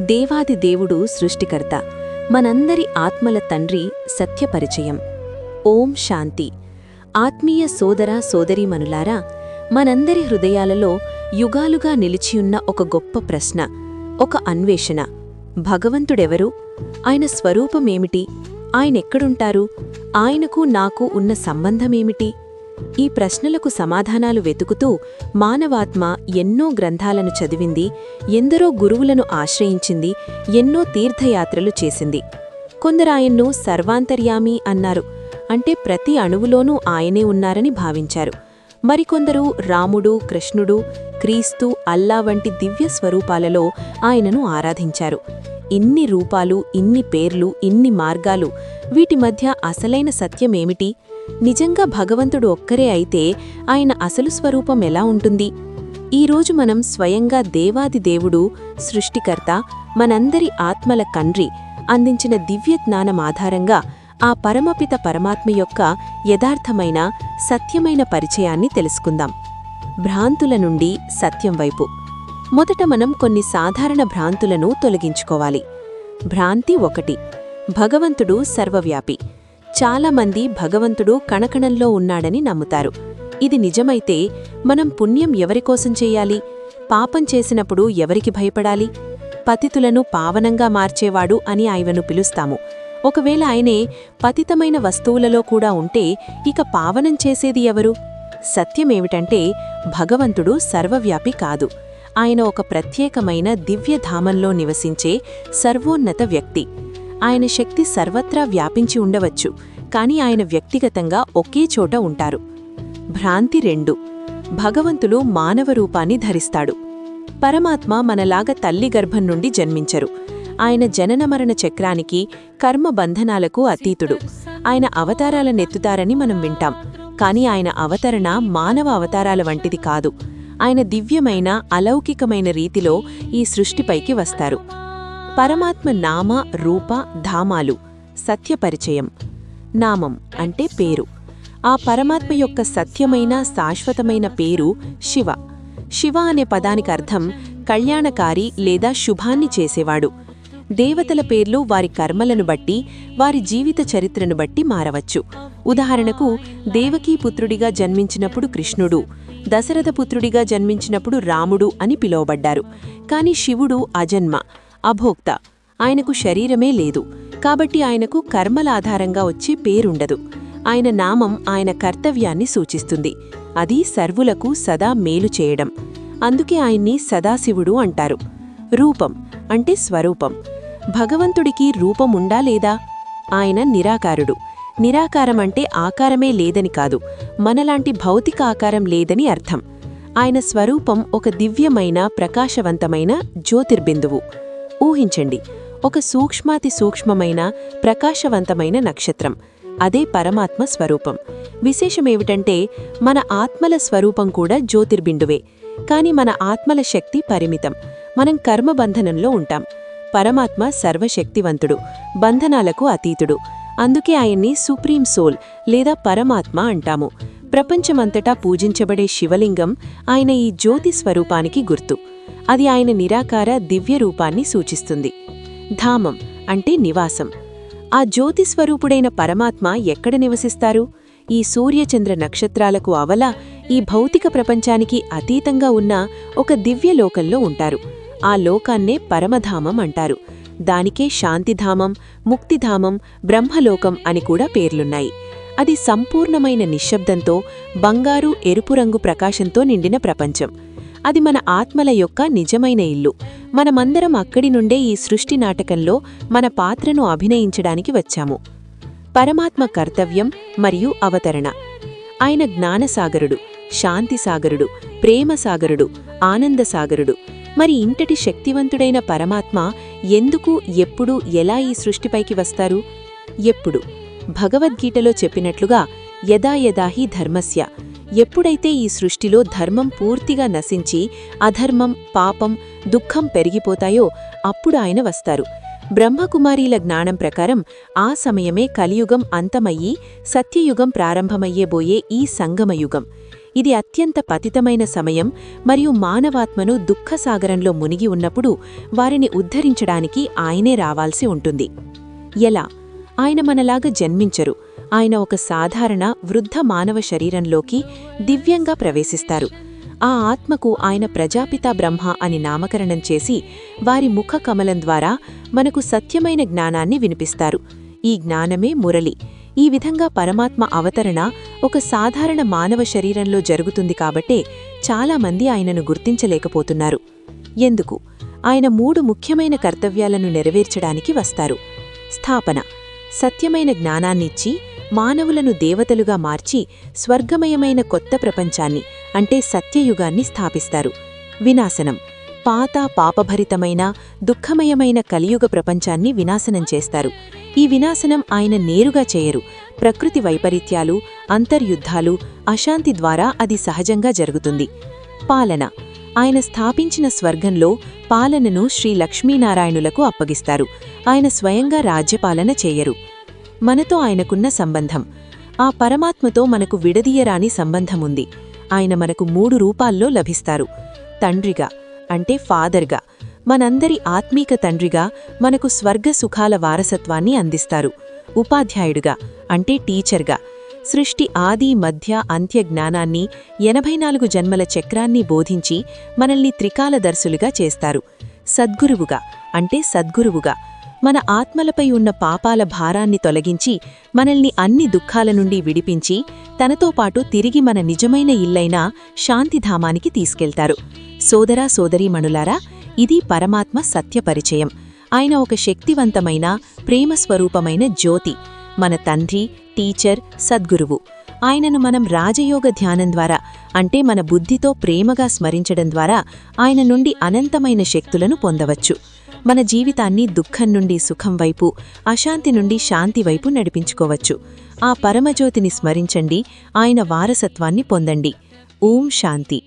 దేవాది దేవుడు సృష్టికర్త మనందరి ఆత్మల తండ్రి సత్యపరిచయం ఓం శాంతి. ఆత్మీయ సోదర సోదరీమనులారా మనందరి హృదయాలలో యుగాలుగా నిలిచియున్న ఒక గొప్ప ప్రశ్న ఒక అన్వేషణ. భగవంతుడెవరు? ఆయన స్వరూపమేమిటి? ఆయనెక్కడుంటారు? ఆయనకు నాకు ఉన్న సంబంధమేమిటి? ఈ ప్రశ్నలకు సమాధానాలు వెతుకుతూ మానవాత్మ ఎన్నో గ్రంథాలను చదివింది ఎందరో గురువులను ఆశ్రయించింది ఎన్నో తీర్థయాత్రలు చేసింది. కొందరాయన్ను సర్వాంతర్యామి అన్నారు. అంటే ప్రతి అణువులోనూ ఆయనే ఉన్నారని భావించారు. మరికొందరు రాముడు కృష్ణుడు క్రీస్తు అల్లా వంటి దివ్య స్వరూపాలలో ఆయనను ఆరాధించారు. ఇన్ని రూపాలు ఇన్ని పేర్లు ఇన్ని మార్గాలు వీటి మధ్య అసలైన సత్యమేమిటి? నిజంగా భగవంతుడు ఒక్కరే అయితే ఆయన అసలు స్వరూపం ఎలా ఉంటుంది? ఈరోజు మనం స్వయంగా దేవాది దేవుడు సృష్టికర్త మనందరి ఆత్మల కండ్రి అందించిన దివ్య జ్ఞానం ఆధారంగా ఆ పరమపిత పరమాత్మ యొక్క యథార్థమైన సత్యమైన పరిచయాన్ని తెలుసుకుందాం. భ్రాంతుల నుండి సత్యం వైపు. మొదట మనం కొన్ని సాధారణ భ్రాంతులను తొలగించుకోవాలి. భ్రాంతి ఒకటి. భగవంతుడు సర్వవ్యాపి. చాలామంది భగవంతుడు కణకణంలో ఉన్నాడని నమ్ముతారు. ఇది నిజమైతే మనం పుణ్యం ఎవరికోసం చేయాలి? పాపం చేసినప్పుడు ఎవరికి భయపడాలి? పతితులను పావనంగా మార్చేవాడు అని ఆయనను పిలుస్తాము. ఒకవేళ ఆయనే పతితమైన వస్తువులలో కూడా ఉంటే ఇక పావనం చేసేది ఎవరు? సత్యమేమిటంటే భగవంతుడు సర్వవ్యాపి కాదు. ఆయన ఒక ప్రత్యేకమైన దివ్యధామంలో నివసించే సర్వోన్నత వ్యక్తి. ఆయన శక్తి సర్వత్రా వ్యాపించి ఉండవచ్చు. కాని ఆయన వ్యక్తిగతంగా ఒకే చోట ఉంటారు. భ్రాంతి రెండు. భగవంతులు మానవ రూపాన్ని ధరిస్తాడు. పరమాత్మ మనలాగా తల్లి గర్భం నుండి జన్మించరు. ఆయన జననమరణ చక్రానికి కర్మ బంధనాలకు అతీతుడు. ఆయన అవతారాలనెత్తుతారని మనం వింటాం. కాని ఆయన అవతరణ మానవ అవతారాల వంటిది కాదు. ఆయన దివ్యమైన అలౌకికమైన రీతిలో ఈ సృష్టిపైకి వస్తారు. పరమాత్మ నామ రూప ధామాలు. సత్యపరిచయం నామం అంటే పేరు. ఆ పరమాత్మ యొక్క సత్యమైన శాశ్వతమైన పేరు శివ. శివ అనే పదానికి అర్థం కళ్యాణకారి లేదా శుభాన్ని చేసేవాడు. దేవతల పేర్లు వారి కర్మలను బట్టి వారి జీవిత చరిత్రను బట్టి మారవచ్చు. ఉదాహరణకు దేవకీపుత్రుడిగా జన్మించినప్పుడు కృష్ణుడు దశరథపుత్రుడిగా జన్మించినప్పుడు రాముడు అని పిలువబడ్డారు. కాని శివుడు అజన్మ అభోక్త. ఆయనకు శరీరమే లేదు. కాబట్టి ఆయనకు కర్మల ఆధారంగా వచ్చే పేరుండదు. ఆయన నామం ఆయన కర్తవ్యాన్ని సూచిస్తుంది. అది సర్వులకు సదా మేలు చేయడం. అందుకే ఆయన్ని సదాశివుడు అంటారు. రూపం అంటే స్వరూపం. భగవంతుడికి రూపముండా లేదా? ఆయన నిరాకారుడు. నిరాకారం అంటే ఆకారమే లేదని కాదు. మనలాంటి భౌతిక ఆకారం లేదని అర్థం. ఆయన స్వరూపం ఒక దివ్యమైన ప్రకాశవంతమైన జ్యోతిర్బిందువు. ఊహించండి. ఒక సూక్ష్మాతి సూక్ష్మమైన ప్రకాశవంతమైన నక్షత్రం. అదే పరమాత్మ స్వరూపం. విశేషమేమిటంటే మన ఆత్మల స్వరూపం కూడా జ్యోతిర్బిందువే. కాని మన ఆత్మల శక్తి పరిమితం. మనం కర్మబంధనంలో ఉంటాం. పరమాత్మ సర్వశక్తివంతుడు బంధనాలకు అతీతుడు. అందుకే ఆయన్ని సుప్రీం సోల్ లేదా పరమాత్మ అంటాము. ప్రపంచమంతటా పూజించబడే శివలింగం ఆయన ఈ జ్యోతి స్వరూపానికి గుర్తు. అది ఆయన నిరాకార దివ్య రూపాన్ని సూచిస్తుంది. ధామం అంటే నివాసం. ఆ జ్యోతిస్వరూపుడైన పరమాత్మ ఎక్కడ నివసిస్తారు? ఈ సూర్యచంద్ర నక్షత్రాలకు అవల ఈ భౌతిక ప్రపంచానికి అతీతంగా ఉన్న ఒక దివ్యలోకంలో ఉంటారు. ఆ లోకాన్నే పరమధామం అంటారు. దానికే శాంతిధామం ముక్తిధామం బ్రహ్మలోకం అని కూడా పేర్లున్నాయి. అది సంపూర్ణమైన నిశ్శబ్దంతో బంగారు ఎరుపు రంగు ప్రకాశంతో నిండిన ప్రపంచం. అది మన ఆత్మల యొక్క నిజమైన ఇల్లు. మనమందరం అక్కడి నుండే ఈ సృష్టి నాటకంలో మన పాత్రను అభినయించడానికి వచ్చాము. పరమాత్మ కర్తవ్యం మరియు అవతరణ. ఆయన జ్ఞానసాగరుడు శాంతిసాగరుడు ప్రేమసాగరుడు ఆనందసాగరుడు. మరి ఇంతటి శక్తివంతుడైన పరమాత్మ ఎందుకు ఎప్పుడు ఎలా ఈ సృష్టిపైకి వస్తారు? ఎప్పుడు? భగవద్గీతలో చెప్పినట్లుగా యదా యదాహి ధర్మస్య. ఎప్పుడైతే ఈ సృష్టిలో ధర్మం పూర్తిగా నశించి అధర్మం పాపం దుఃఖం పెరిగిపోతాయో అప్పుడు ఆయన వస్తారు. బ్రహ్మకుమారీల జ్ఞానం ప్రకారం ఆ సమయమే కలియుగం అంతమయ్యి సత్యయుగం ప్రారంభమయ్యేబోయే ఈ సంగమయుగం. ఇది అత్యంత పతితమైన సమయం మరియు మానవాత్మను దుఃఖసాగరంలో మునిగి ఉన్నప్పుడు వారిని ఉద్ధరించడానికి ఆయనే రావాల్సి ఉంటుంది. ఎలా? ఆయన మనలాగా జన్మించరు. ఆయన ఒక సాధారణ వృద్ధ మానవ శరీరంలోకి దివ్యంగా ప్రవేశిస్తారు. ఆ ఆత్మకు ఆయన ప్రజాపిత బ్రహ్మ అని నామకరణం చేసి వారి ముఖ కమలం ద్వారా మనకు సత్యమైన జ్ఞానాన్ని వినిపిస్తారు. ఈ జ్ఞానమే మురళి. ఈ విధంగా పరమాత్మ అవతరణ ఒక సాధారణ మానవ శరీరంలో జరుగుతుంది కాబట్టే చాలామంది ఆయనను గుర్తించలేకపోతున్నారు. ఎందుకు? ఆయన మూడు ముఖ్యమైన కర్తవ్యాలను నెరవేర్చడానికి వస్తారు. స్థాపన. సత్యమైన జ్ఞానాన్నిచ్చి మానవులను దేవతలుగా మార్చి స్వర్గమయమైన కొత్త ప్రపంచాన్ని అంటే సత్యయుగాన్ని స్థాపిస్తారు. వినాశనం. పాత పాపభరితమైన దుఃఖమయమైన కలియుగ ప్రపంచాన్ని వినాశనం చేస్తారు. ఈ వినాశనం ఆయన నేరుగా చేయరు. ప్రకృతి వైపరీత్యాలు అంతర్యుద్ధాలు అశాంతి ద్వారా అది సహజంగా జరుగుతుంది. పాలన. ఆయన స్థాపించిన స్వర్గంలో పాలనను శ్రీ లక్ష్మీనారాయణులకు అప్పగిస్తారు. ఆయన స్వయంగా రాజ్యపాలన చేయరు. మనతో ఆయనకున్న సంబంధం. ఆ పరమాత్మతో మనకు విడదీయరాని సంబంధముంది. ఆయన మనకు మూడు రూపాల్లో లభిస్తారు. తండ్రిగా అంటే ఫాదర్గా మనందరి ఆత్మీక తండ్రిగా మనకు స్వర్గ సుఖాల వారసత్వాన్ని అందిస్తారు. ఉపాధ్యాయుడుగా అంటే టీచర్గా సృష్టి ఆది మధ్య అంత్య జ్ఞానాన్ని ఎనభై నాలుగు జన్మల చక్రాన్ని బోధించి మనల్ని త్రికాలదర్శులుగా చేస్తారు. సద్గురువుగా అంటే సద్గురువుగా మన ఆత్మలపై ఉన్న పాపాల భారాన్ని తొలగించి మనల్ని అన్ని దుఃఖాల నుండి విడిపించి తనతో పాటు తిరిగి మన నిజమైన ఇల్లైన శాంతిధామానికి తీసుకెళ్తారు. సోదరా సోదరీమణులారా ఇది పరమాత్మ సత్యపరిచయం ఆయన ఒక శక్తివంతమైన ప్రేమస్వరూపమైన జ్యోతి. మన తండ్రి టీచర్ సద్గురువు. ఆయనను మనం రాజయోగ ధ్యానం ద్వారా అంటే మన బుద్ధితో ప్రేమగా స్మరించడం ద్వారా ఆయన నుండి అనంతమైన శక్తులను పొందవచ్చు. మన జీవితాన్ని దుఃఖం నుండి సుఖం వైపు అశాంతి నుండి శాంతి వైపు నడిపించుకోవచ్చు. ఆ పరమజ్యోతిని స్మరించండి ఆయన వారసత్వాన్ని పొందండి. ఓం శాంతి.